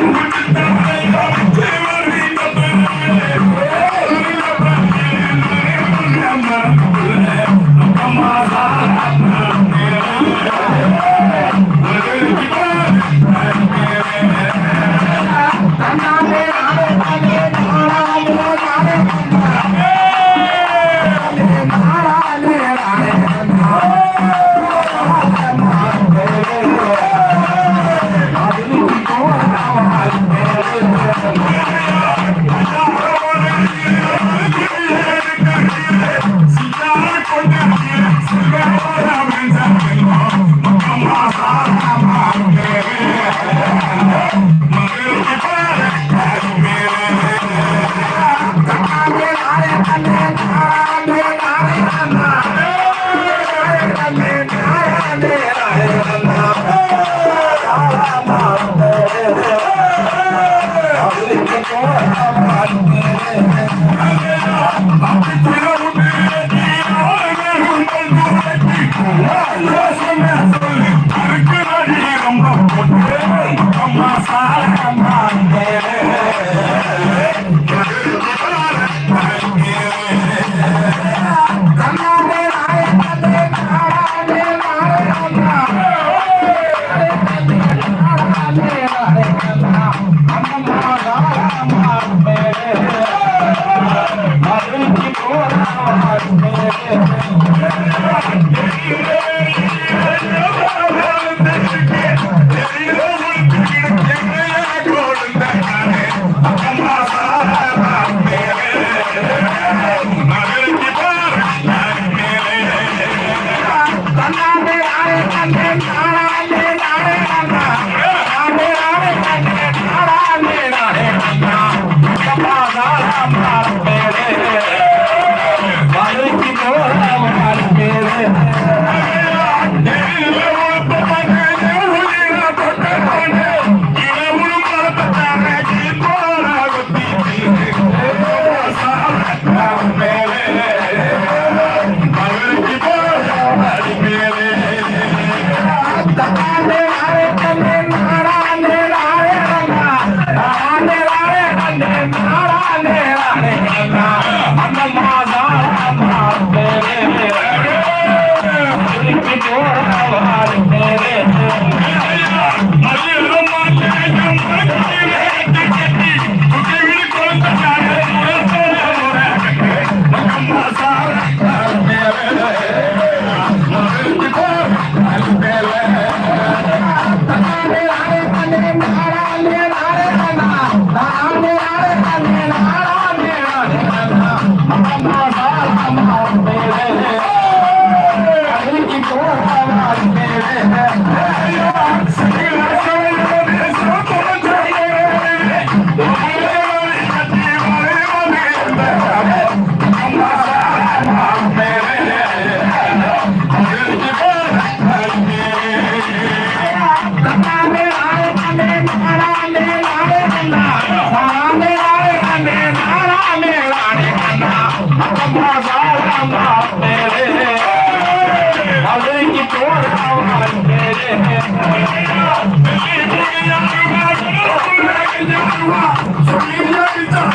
down, down. Thank you.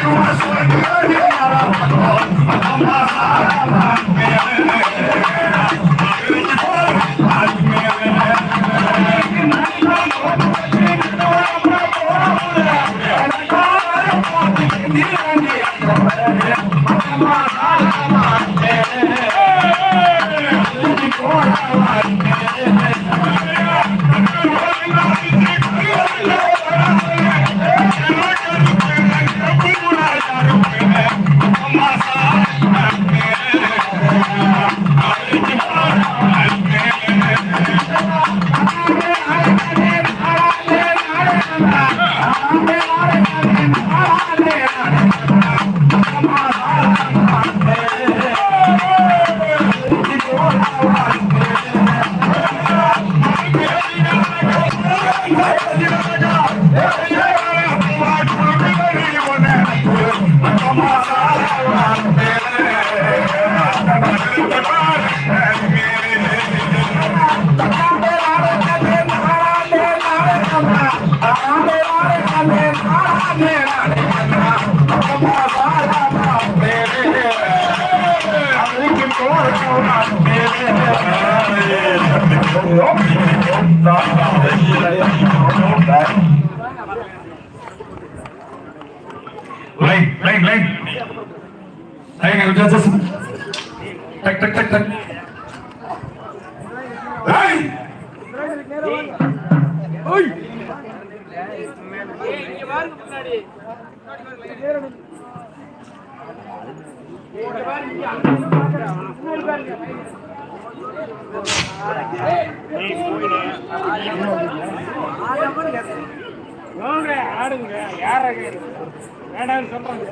Come on, line line line line उधर से टक टक टक टक लाइन ओए இங்க பாருங்க முன்னாடி இங்க பாருங்க வாங்க ஆடுங்க. யார வேண்டாம்னு சொல்றாங்க.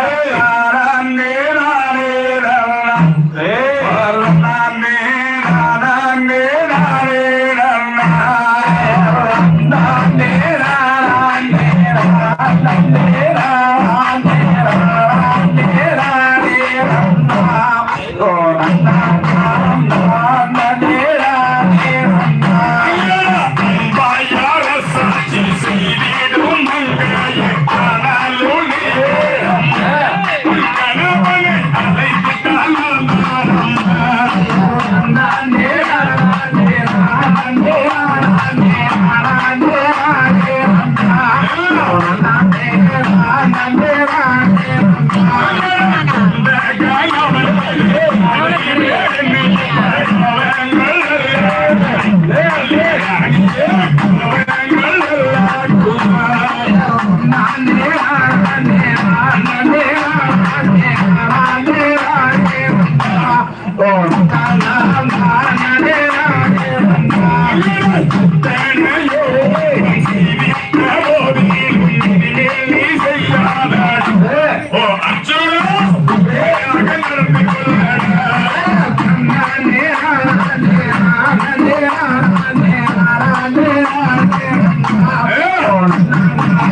வரலாறாந்தே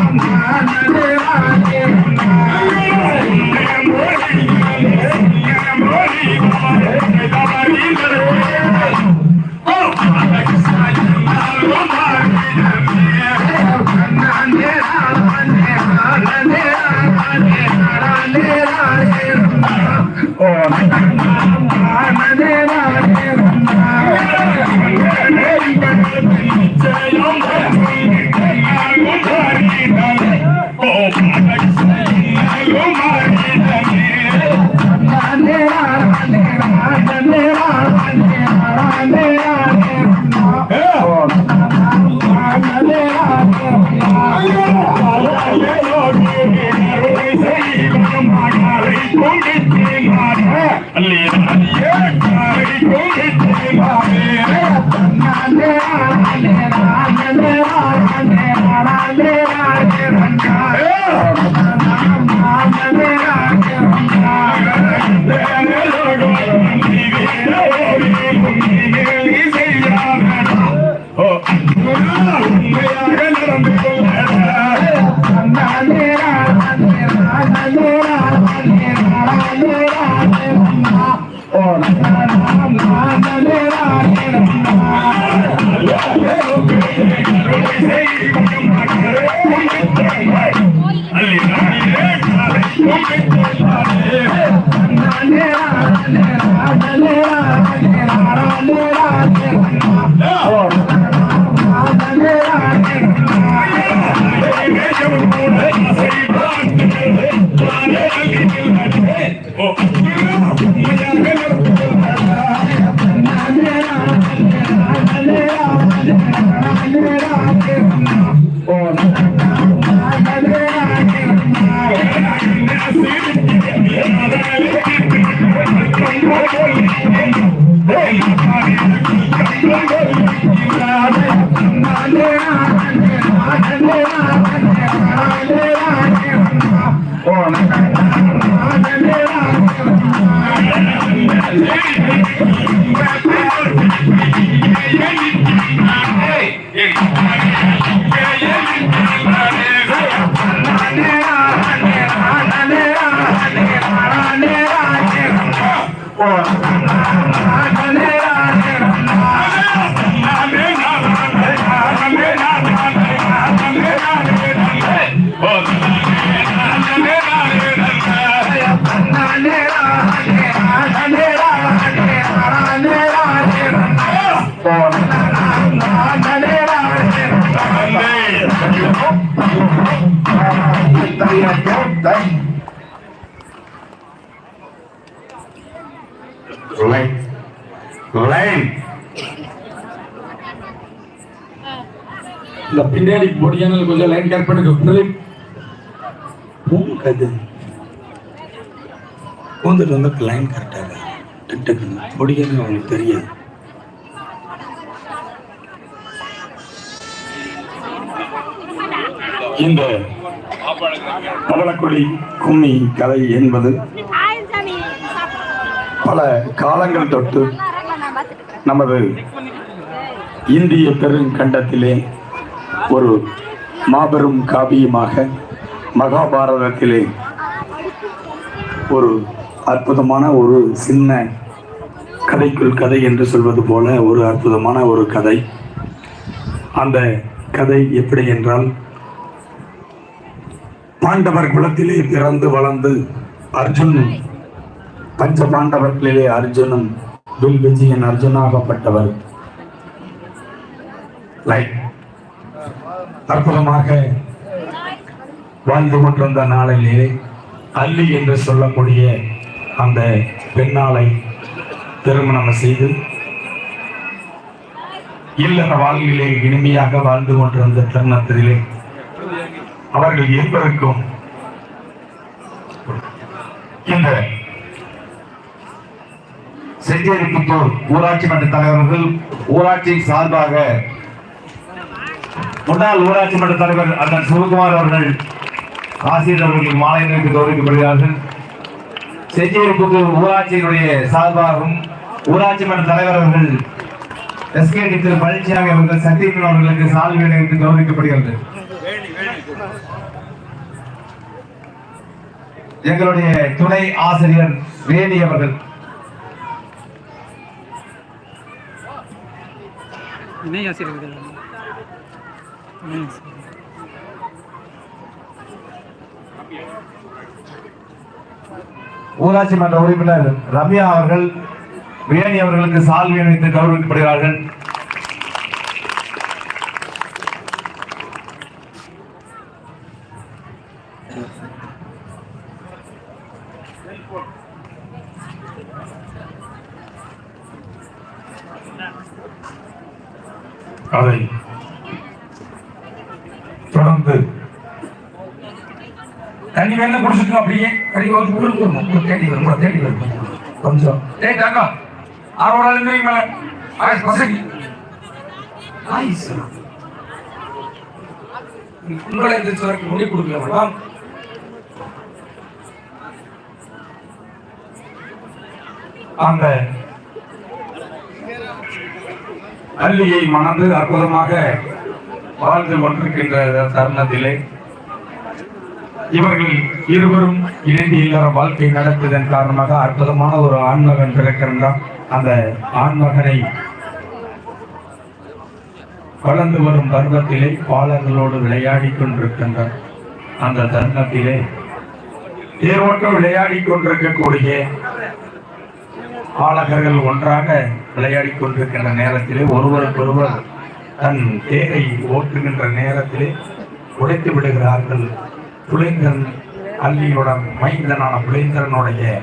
Thank you. Come on. இந்த பின்னாடி பொடியான கொஞ்சம் லைன் கட் பண்ணுங்க. பூங்கது பூந்துட்டு வந்து லைன் கரெக்டாக டக்கு டக்குன்னு அவங்களுக்கு தெரியாது. இந்த பவளக்குடி கும்மி கதை என்பது பல காலங்கள் தொட்டு நமது இந்திய பெருங்கண்டத்திலே ஒரு மாபெரும் காவியமாக மகாபாரதத்திலே ஒரு அற்புதமான ஒரு சின்ன கதைக்குள் கதை என்று சொல்வது போல ஒரு அற்புதமான ஒரு கதை. அந்த கதை எப்படி என்றால் பாண்டவர் குலத்திலே பிறந்து வளர்ந்து அர்ஜுன் பஞ்ச பாண்டவர்களிலே அர்ஜுனும் வில் விஜயன் அர்ஜுனாகப்பட்டவர். லைக் அற்புதமாக வாழ்ந்து கொண்டிருந்த நாளிலே அல்லி என்று சொல்லக்கூடிய அந்த பெண்ணாளை திருமணம் செய்து இல்லற வாழ்விலே இனிமையாக வாழ்ந்து கொண்டிருந்த தருணத்திலே அவர்கள் இருவருக்கும் இந்த செஞ்சேரிப்புத்தூர் ஊராட்சி மன்ற தலைவர்கள் ஊராட்சி சார்பாக முன்னாள் ஊராட்சி மன்ற தலைவர் அண்ணன் சிவகுமார் அவர்கள் ஆசிரியர் அவர்கள் மாலை நிலைக்கு கௌரவிக்கப்படுகிறார்கள். செஞ்சேரிப்புத்தூர் ஊராட்சியினுடைய சார்பாகவும் ஊராட்சி மன்ற தலைவர் அவர்கள் எஸ்கே திரு பழனிசாமி அவர்கள் சத்தியமன் அவர்களுக்கு சால்வி என்று கௌரவிக்கப்படுகிறது. எங்களுடைய துணை ஆசிரியர் வேணி அவர்கள். இணை ஆசிரியர்கள். ஊராட்சி மன்ற உறுப்பினர் ரம்யா அவர்கள் வேணி அவர்களுக்கு சால்வி அணிவித்து கௌரவிக்கப்படுகிறார்கள். தண்ணி வேணா குடிச்சிட்டு அப்படியே கறி வந்து உங்களுக்கு வரும் உங்களுக்கு தேடி வரும் உங்களை தேடி வரும். கொஞ்சம். டேய் தாக்கா தங்கம் ஆறோட இருந்து மேல ஆயிஸ் பசங்க. ஆயிஸ் உங்களை எந்திரிச்சு வரைக்கும் முடி கொடுக்கல மேடம் அந்த அல்லியை மணந்து அற்புதமாக வாழ்ந்து கொண்டிருக்கின்ற தருணத்திலே இவர்கள் இருவரும் இணைந்து இல்லற வாழ்க்கை நடத்ததன் காரணமாக அற்புதமான ஒரு ஆண்மகன் பிறக்கின்றான். அந்த ஆண்மகனை வளர்ந்து வரும் பருவத்திலே பாலர்களோடு விளையாடி கொண்டிருக்கின்றார். அந்த தருணத்திலே தேரோட்டம் விளையாடி கொண்டிருக்கக்கூடிய பாலகர்கள் ஒன்றாக விளையாடி கொண்டிருக்கின்ற நேரத்திலே ஒருவருக்கொருவர் தன் தேரை ஓட்டுகின்ற நேரத்திலே உடைத்து விடுகிறார்கள். புலேந்திரன் அல்லியுடன் மைந்தனான புலேந்திரனுடைய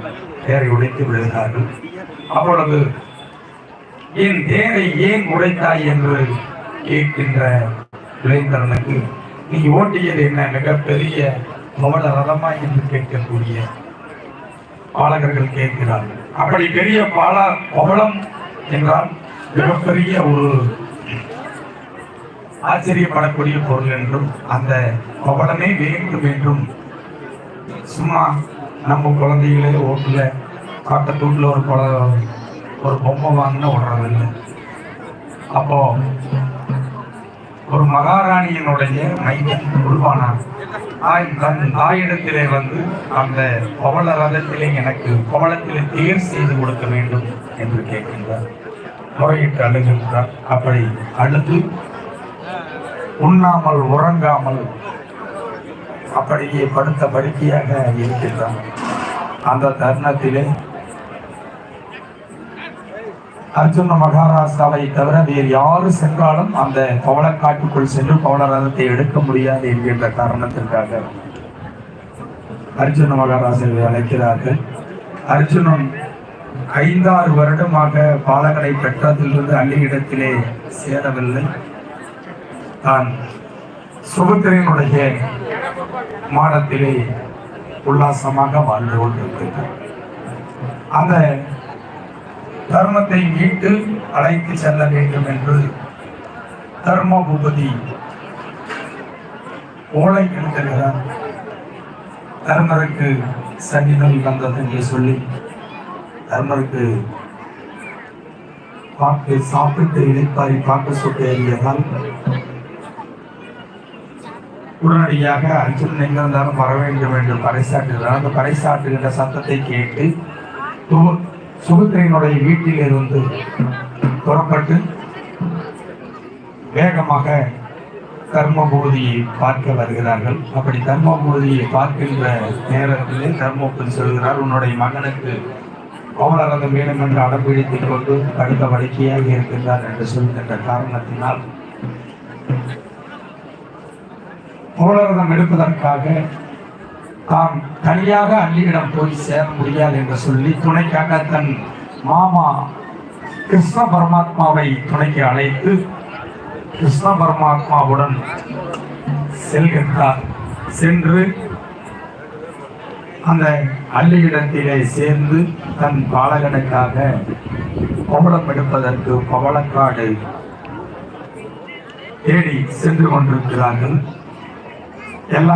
தேரை உடைத்து விடுகிறார்கள். அப்பொழுது என் தேரை ஏன் உடைத்தாய்? என்று கேட்கின்ற புலேந்திரனுக்கு நீ ஓட்டியது என்ன? மிகப்பெரிய பவள ரதமா? என்று கேட்கக்கூடிய பாலகர்கள் கேட்கிறார்கள். அப்படி பெரிய பால பவளம் என்றால் மிகப்பெரிய ஒரு ஆச்சரியப்படக்கூடிய பொருள் என்றும் அந்த பவளமே வேண்டும். என்றும் சும்மா நம்ம குழந்தைகளே ஓட்டுல காட்டத்தூட்டில் ஒரு குழ ஒரு பொம்மை வாங்கினா விடுறதில்லை அப்போ ஒரு மகாராணியினுடைய மையம் உருவானார் தாய் தன் தாயிடத்திலே வந்து அந்த பவள ரதத்திலே எனக்கு பவளத்திலே தேர் செய்து கொடுக்க வேண்டும் என்று கேட்கின்றார். முறையிட்டு அழுகின்றார். அப்படி அழுது உண்ணாமல் உறங்காமல் அப்படியே படுத்த படுக்கையாக இருக்கின்றான். அந்த தருணத்திலே அர்ஜுன மகாராஜாவை தவிர வேறு யாரு சென்றாலும் அந்த பவளக்காட்டுக்குள் சென்று பவளரதத்தை எடுக்க முடியாது என்கின்ற காரணத்திற்காக அர்ஜுன மகாராஜாவை அழைக்கிறார்கள். அர்ஜுனன் ஐந்தாறு வருடமாக பாலகனை பெற்றதிலிருந்து அள்ளி இடத்திலே சேரவில்லை. தான் சுபத்திரையினுடைய மாடத்திலே உல்லாசமாக வாழ்ந்து கொண்டிருக்கிறார். அந்த தர்மத்தை மீட்டு அழைத்து செல்ல வேண்டும் என்று தர்மபூபதி ஓலை எழுதுகிறார் தர்மருக்கு சன்னிதம் வந்தது என்று சொல்லி தர்மருக்கு பாக்கு சாப்பிட்டு இழைப்பாரி பாக்கு சுட்டு எறியதால் உடனடியாக அர்ஜுன் எங்க இருந்தாலும் வர வேண்டும் என்று பறைசாட்டுகிறார் அந்த பறைசாட்டுகின்ற சத்தத்தை கேட்டு சுபத்திரையினுடைய வீட்டில் இருந்து புறப்பட்டு வேகமாக தர்மபூதியை பார்க்க வருகிறார்கள். அப்படி தர்மபூதியை பார்க்கின்ற நேரத்திலே தர்மபுரி சொல்கிறார் உன்னுடைய மகனுக்கு கோவலரதம் வேணும் என்று அடம்பிடித்துக் கொண்டு கடுத்த வடிக்கையாக இருக்கின்றார் என்று சொல்கின்ற காரணத்தினால் போலரதம் எடுப்பதற்காக தாம் தனியாக அள்ளியிடம் போய் சேர முடியாது என்று சொல்லி துணைக்காக தன் மாமா கிருஷ்ண பரமாத்மாவை துணைக்கு அழைத்து கிருஷ்ண பரமாத்மாவுடன் செல்கின்றார். சென்று அந்த அள்ளியிடத்திலே சேர்ந்து தன் பாலகனுக்காக பவளம் எடுப்பதற்கு பவளக்காடு தேடி சென்று கொண்டிருக்கிறார்கள். ಎಲ್ಲ